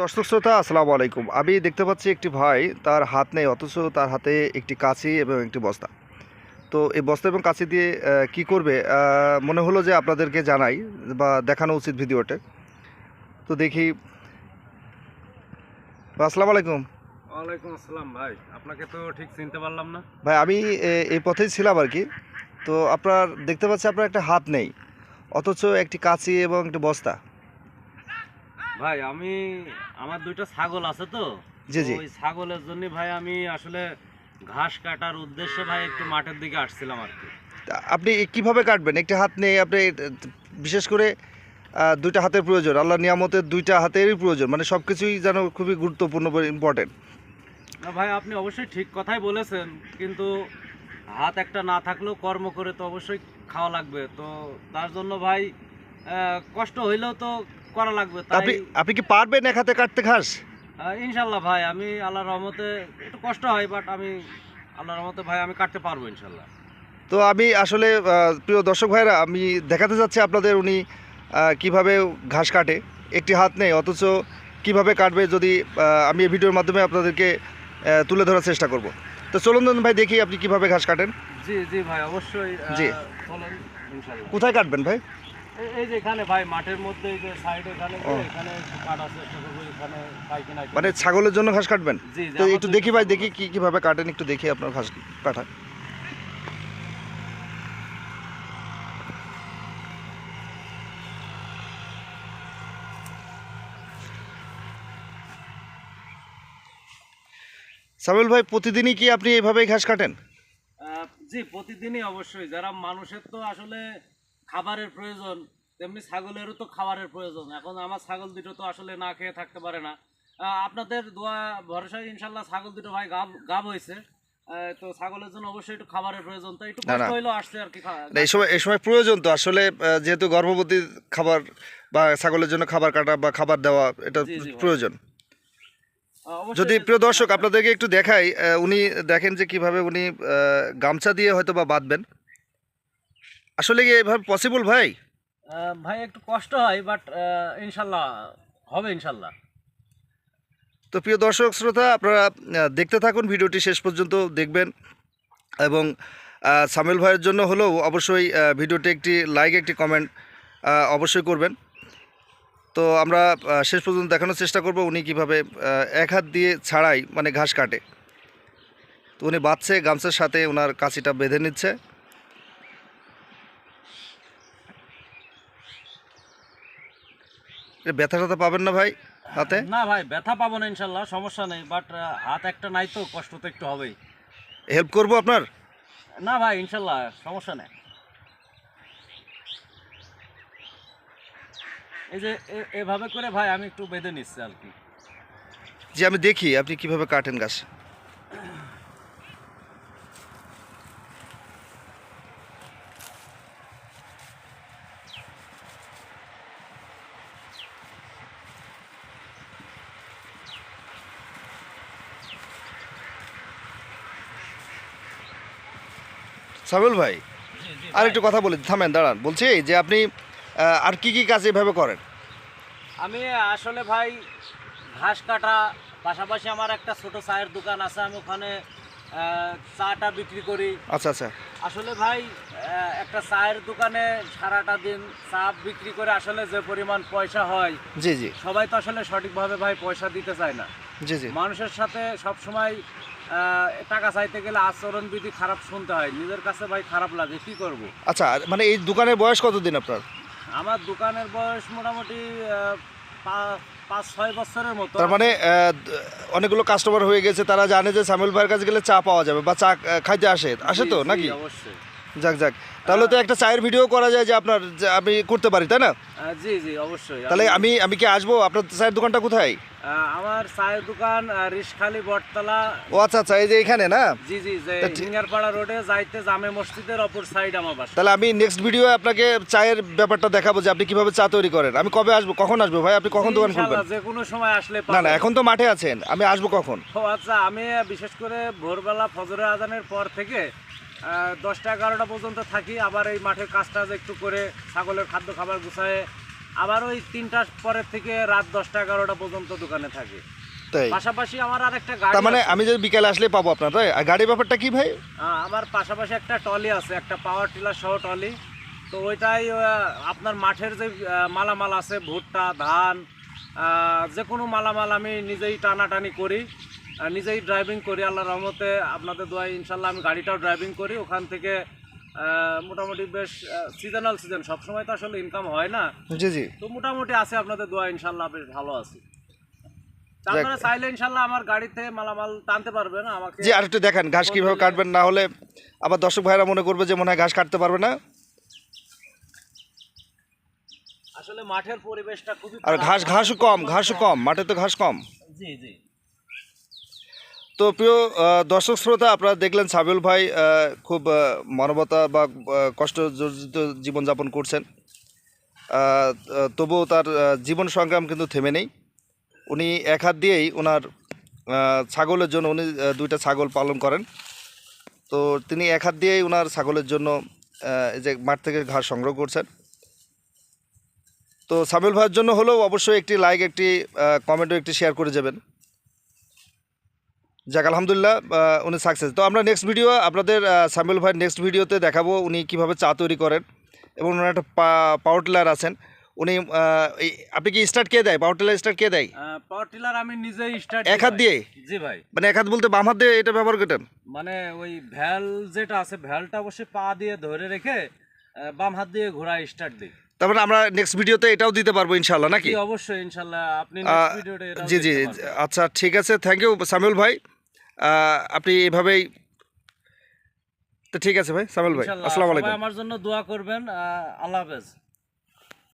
দর্শক শ্রোতা আসসালামু আলাইকুম। আমি দেখতে পাচ্ছি একটি ভাই তার হাত নেই অথচ তার হাতে একটি কাঁচি এবং একটি বস্তা। তো এই বস্তা এবং কাঁচি দিয়ে কি করবে? মনে হলো যে আপনাদেরকে জানাই বা দেখানো উচিত ভিডিওতে তো দেখি। আসসালামু আলাইকুম। ওয়ালাইকুম আসসালাম ভাই। আপনাকে তো ঠিক চিনতে পারলাম না। ভাই আমি এই পথেই ছিলাম আর কি। তো আপনার দেখতে পাচ্ছি আপনার একটা হাত নেই অথচ একটি কাঁচি এবং একটি বস্তা। ভাই আমি আমার দুইটা ছাগল আছে তো? জি, জি। ওই ছাগলের জন্য ভাই আমি আসলে ঘাস কাটার উদ্দেশ্যে ভাই একটু মাঠের দিকে আসছিলাম আর কি। আপনি কীভাবে কাটবেন? একটি হাত নেই আপনি বিশেষ করে দুইটা হাতের প্রয়োজন। আল্লাহ নিয়ামতের দুইটা হাতেরই প্রয়োজন। মানে সব কিছুই যেন খুবই গুরুত্বপূর্ণ ইম্পর্টেন্ট না ভাই আপনি অবশ্যই ঠিক কথাই বলেছেন। কিন্তু হাত একটা না থাকলেও কর্ম করে তো অবশ্যই খাওয়া লাগবে। তো তার জন্য ভাই কষ্ট হইলেও তো করা লাগবে তাই আপনি আপনি কি পারবেন এক হাতে কাটতে ঘাস? ইনশাল্লাহ ভাই আমি আল্লাহর রহমতে একটু কষ্ট হয় বাট আমি আল্লাহর রহমতে ভাই আমি কাটতে পারব ইনশাল্লাহ। তো আমি আসলে প্রিয় দর্শক ভাইরা আমি দেখাতে যাচ্ছি আপনাদের উনি কীভাবে ঘাস কাটে। একটি হাত নেই অথচ কীভাবে কাটবে যদি আমি এই ভিডিওর মাধ্যমে আপনাদেরকে তুলে ধরার চেষ্টা করব। তো চলুন দেন ভাই দেখি আপনি কীভাবে ঘাস কাটেন। জি জি ভাই অবশ্যই জি। কোথায় কাটবেন ভাই? এই- যে এখানে ভাই মাঠের মধ্যে এই যে সাইডে এখানে এখানে একটু চেষ্টা করব এখানে পাই কিনা মানে ছাগলের জন্য ঘাস কাটবেন? জি জি, তো একটু দেখি ভাই দেখি কি কীভাবে কাটেন একটু দেখি আপনার ঘাস কাটা সামিল ভাই প্রতিদিনই কি আপনি এইভাবেই ঘাস কাটেন? জি প্রতিদিনই অবশ্যই। যারা মানুষের তো আসলে খাবারের প্রয়োজন তেমনি ছাগলেরও তো খাবারের প্রয়োজন। এখন আমার ছাগল দুটো তো আসলে না খেয়ে থাকতে পারে না। আপনাদের দোয়া ভরসায় ইনশাল্লাহ ছাগল দুটো ভাই গাব গাব হয়েছে তো ছাগলের জন্য অবশ্যই একটু খাবারের প্রয়োজন। তো একটু কষ্ট না। হইলেও আসছে আর কি এই সময় এই সময় প্রয়োজন তো। আসলে যেহেতু গর্ভবতী খাবার বা ছাগলের জন্য খাবার কাটা বা খাবার দেওয়া এটা। প্রয়োজন। যদি প্রিয় দর্শক আপনাদেরকে একটু দেখাই উনি দেখেন যে কীভাবে উনি গামছা দিয়ে হয়তো বা বাঁধবেন। আসলে কি এভাবে পসিবল ভাই? ভাই একটু কষ্ট হয় বাট ইনশাল্লাহ হবে ইনশাল্লাহ। তো প্রিয় দর্শক শ্রোতা আপনারা দেখতে থাকুন ভিডিওটি শেষ পর্যন্ত দেখবেন। এবং সামিল ভাইয়ের জন্য হলেও অবশ্যই ভিডিওটি একটি লাইক একটি কমেন্ট অবশ্যই করবেন। তো আমরা শেষ পর্যন্ত দেখানোর চেষ্টা করব উনি কীভাবে এক হাত দিয়ে ছাড়াই মানে ঘাস কাটে। তো উনি বাঁধছে গামছার সাথে ওনার কাঁচিটা বেঁধে নিচ্ছে। ব্যথা ট্যাথা পাবেন না ভাই হাতে? না ভাই ব্যথা পাবো না ইনশাল্লাহ সমস্যা নেই বাট হাত একটা নাই তো কষ্ট তো একটু হবেই। হেল্প করব আপনার? না ভাই ইনশাল্লাহ সমস্যা নেই। এই যে এভাবে করে ভাই আমি একটু বেঁধে নিচ্ছি আর কি। যে আমি দেখি আপনি কীভাবে কাটেন গাছ? সামিল ভাই আর একটু কথা বলি থামেন দাঁড়ান। বলছি যে আপনি আর কি কি কাজ এভাবে করেন? আমি আসলে ভাই ঘাস কাটা পাশাপাশি আমার একটা ছোট চায়ের দোকান আছে আমি ওখানে চাটা বিক্রি করি। আচ্ছা আচ্ছা। আসলে ভাই একটা চায়ের দোকানে সারাটা দিন চা বিক্রি করে আসলে যে পরিমাণ পয়সা হয় জি জি। সবাই তো আসলে সঠিকভাবে ভাই পয়সা দিতে চায় না। জি জি। মানুষের সাথে সব সময় টাকা চাইতে গেলে আচরণ বিধি খারাপ শুনতে হয়। নিজের কাছে ভাই খারাপ লাগে কি করব? আচ্ছা মানে এই দোকানের বয়স কতদিন আপনার? আমার দোকানের বয়স মোটামুটি পাঁচ ছয় বছরের মতো। তার মানে অনেকগুলো কাস্টমার হয়ে গেছে তারা জানে যে সামিল ভাইয়ের কাছে গেলে চা পাওয়া যাবে বা চা খাইতে আসে। আসে তো নাকি? অবশ্যই। যাক যাক। তাহলে তো একটা চায়ের ভিডিও করা যায় যে আপনার আমি করতে পারি তাই না? জি জি অবশ্যই। তাহলে আমি আমি কি আসব? আপনার চায়ের দোকানটা কোথায়? আমার চায়ের দোকান রিসখালি বটতলা। ও আচ্ছা আচ্ছা এই যে এখানে না? জি জি যে তা রোডে যাইতে জামে মসজিদের অপর সাইড আমার বাসা। তাহলে আমি নেক্সট ভিডিও আপনাকে চায়ের ব্যাপারটা দেখাবো যে আপনি কীভাবে চা তৈরি করেন। আমি কবে আসব? কখন আসব? ভাই আপনি কখন দোকান খুলবেন? যে কোনো সময় আসলে না না এখন তো মাঠে আছেন। আমি আসব কখন? ও আচ্ছা আমি বিশেষ করে ভোরবেলা ফজরের আজানের পর থেকে দশটা এগারোটা পর্যন্ত থাকি। আবার এই মাঠের কাজ টাজ একটু করে ছাগলের খাদ্য খাবার গুছায় আবার ওই তিনটার পরের থেকে রাত দশটা এগারোটা পর্যন্ত দোকানে থাকে। তাই? পাশাপাশি আমার আর একটা গাড়ি তার মানে আমি যদি বিকালে আসলে পাবো আপনার তাই? আর গাড়ির ব্যাপারটা কি ভাই? আমার পাশাপাশি একটা টলি আছে একটা পাওয়ার টিলার সহ টলি তো ওইটাই আপনার মাঠের যে মালামাল আছে ভুট্টা ধান যে কোনো মালামাল আমি নিজেই টানাটানি করি নিজেই ড্রাইভিং করি আল্লাহ রহমতে আপনাদের দোয়াই ইনশাল্লাহ আমি গাড়িটাও ড্রাইভিং করি। ওখান থেকে মোটামুটি বেশ সিজনাল সিজন সবসময় তো আসলে ইনকাম হয় না। জি জি। তো মোটামুটি আছে আপনাদের দোয়া ইনশাল্লাহ বেশ ভালো আছি। আপনারা চাইলে ইনশাল্লাহ আমার গাড়িতে মালামাল টানতে পারবেন আমাকে জি আর একটু দেখান ঘাস কীভাবে কাটবেন না হলে আবার দর্শক ভাইরা মনে করবে যে মনে হয় ঘাস কাটতে পারবে না। আসলে মাঠের পরিবেশটা খুবই আর ঘাস। ঘাসও কম ঘাসও কম মাঠে তো ঘাস কম। জি জি। তো প্রিয় দর্শক শ্রোতা আপনারা দেখলেন সাবিল ভাই খুব মানবতা বা আহ, কষ্ট জর্জিত জীবনযাপন করছেন। তবুও তার জীবন সংগ্রাম কিন্তু থেমে নেই। উনি এক হাত দিয়েই ওনার ছাগলের জন্য উনি দুইটা ছাগল পালন করেন। তো তিনি এক হাত দিয়েই ওনার ছাগলের জন্য এই যে মাঠ থেকে ঘাস সংগ্রহ করছেন। তো সামিল ভাইয়ের জন্য হলেও অবশ্যই একটি লাইক একটি কমেন্টও একটি শেয়ার করে যাবেন। যাক আলহামদুলিল্লাহ উনি সাকসেস তো আমরা নেক্সট ভিডিও আপনাদের সামিল ভাই নেক্সট ভিডিওতে দেখাবো উনি কীভাবে চা তৈরি করেন এবং ওনার একটা পাওয়ার টিলার আছেন। উনি আপনি কি স্টার্ট কে দেয়? পাওয়ার টিলার স্টার্ট কে দেয়? পাওয়ার টিলার আমি নিজেই স্টার্ট এক হাত দিয়ে? জি ভাই। মানে এক হাত বলতে বাম হাত দিয়ে এটা ব্যবহার করেন? মানে ওই ভ্যাল যেটা আছে ভ্যালটা অবশ্যই পা দিয়ে ধরে রেখে বাম হাত দিয়ে ঘোরা স্টার্ট দিই। তারপরে আমরা নেক্সট ভিডিওতে এটাও দিতে পারব ইনশাল্লাহ নাকি? অবশ্যই ইনশাল্লাহ আপনি নেক্সট ভিডিওতে জি জি আচ্ছা ঠিক আছে। থ্যাংক ইউ সামিউল ভাই। আপনি এভাবেই তো ঠিক আছে ভাই সামাল ভাই আসসালামু আলাইকুম। আমার জন্য দোয়া করবেন আল্লাহ হাফেজ।